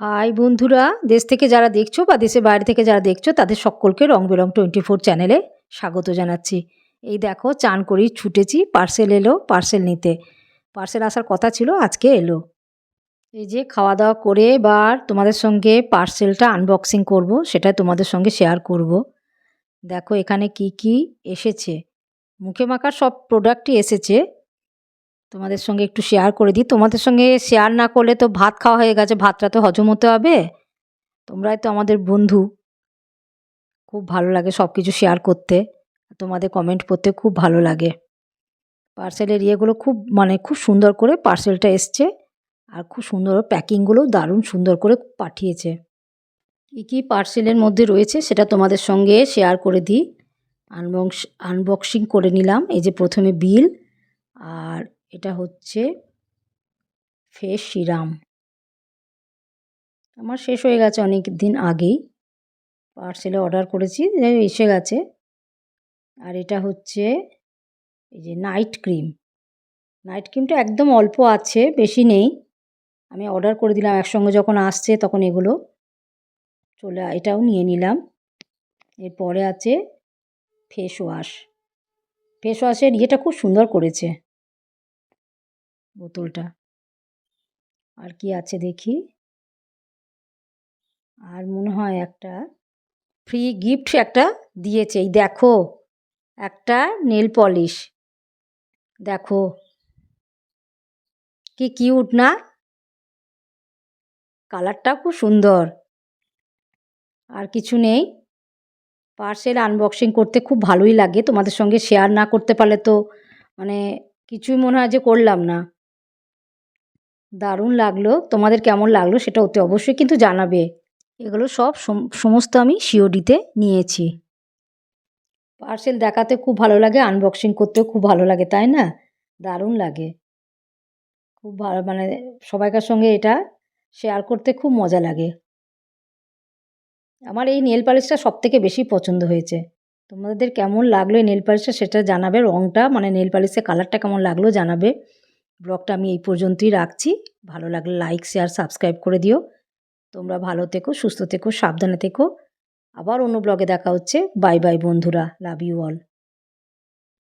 High বন্ধুরা, দেশ থেকে যারা দেখছ বা দেশের বাইরে থেকে যারা দেখছ, তাদের সকলকে রং বেরং টোয়েন্টি ফোর চ্যানেলে স্বাগত জানাচ্ছি। এই দেখো, চান করেই ছুটেছি পার্সেল এলো পার্সেল নিতে। পার্সেল আসার কথা ছিল, আজকে এলো। এই যে খাওয়া দাওয়া করে এবার তোমাদের সঙ্গে পার্সেলটা আনবক্সিং করব, সেটা তোমাদের সঙ্গে শেয়ার করব। দেখো এখানে কি কি এসেছে। মুখে মাখার সব প্রোডাক্টই এসেছে। তোমাদের সঙ্গে একটু শেয়ার করে দিই। তোমাদের সঙ্গে শেয়ার না করলে তো ভাত খাওয়া হয়ে গেছে, ভাতটা তো হজম হতে হবে। তোমরাই তো আমাদের বন্ধু। খুব ভালো লাগে সব কিছু শেয়ার করতে। তোমাদের কমেন্ট পড়তে খুব ভালো লাগে। পার্সেলের ইয়েগুলো খুব মানে খুব সুন্দর করে পার্সেলটা এসছে। আর খুব সুন্দর প্যাকিংগুলোও দারুণ সুন্দর করে পাঠিয়েছে। কী কী পার্সেলের মধ্যে রয়েছে সেটা তোমাদের সঙ্গে শেয়ার করে দিই। আনবক্স আনবক্সিং করে নিলাম। এই যে প্রথমে বিল আর এটা হচ্ছে ফেস সিরাম আমার শেষ হয়ে গেছে অনেক দিন আগেই। পার্সেলে অর্ডার করেছি এসে গেছে। আর এটা হচ্ছে এই যে নাইট ক্রিম। নাইট ক্রিমটা একদম অল্প আছে, বেশি নেই। আমি অর্ডার করে দিলাম, একসঙ্গে যখন আসছে তখন এগুলো চলে এটাও নিয়ে নিলাম। এরপরে আছে ফেস ওয়াশ। ফেস ওয়াশের ইয়েটা খুব সুন্দর করেছে। বোতলটা। আর কি আছে দেখি? আর মনে হয় একটা ফ্রি গিফট একটা দিয়েছে। এই দেখো, একটা নেল পলিশ দেখো। কি কিউট না? কালারটা খুব সুন্দর। আর কিছু নেই। পার্সেল আনবক্সিং করতে খুব ভালোই লাগে। তোমাদের সঙ্গে শেয়ার না করতে পারলে তো মানে কিছুই মনে হয় যে করলাম না। দারুণ লাগল। তোমাদের কেমন লাগল সেটা অতি অবশ্যই কিন্তু জানাবে। এগুলো সব সমস্ত আমি সিওডিতে নিয়েছি। পার্সেল দেখাতে খুব ভালো লাগে আনবক্সিং করতেও খুব ভালো লাগে, তাই না? দারুণ লাগে। খুব ভালো মানে সবাইকার সঙ্গে এটা শেয়ার করতে খুব মজা লাগে। আমার এই নেল পালিশটা সব থেকে বেশি পছন্দ হয়েছে। তোমাদের কেমন লাগল এই নেল পালিশটা সেটা জানাবে রঙটা মানে নেল পালিশের কালারটা কেমন লাগল জানাবে। ব্লগটা আমি এই পর্যন্তই রাখছি। ভালো লাগলে লাইক শেয়ার সাবস্ক্রাইব করে দিও। তোমরা ভালো থেকো, সুস্থ থেকো, সাবধানে থেকো। আবার অন্য ব্লগে দেখা হচ্ছে। বাই বাই বন্ধুরা। Love you all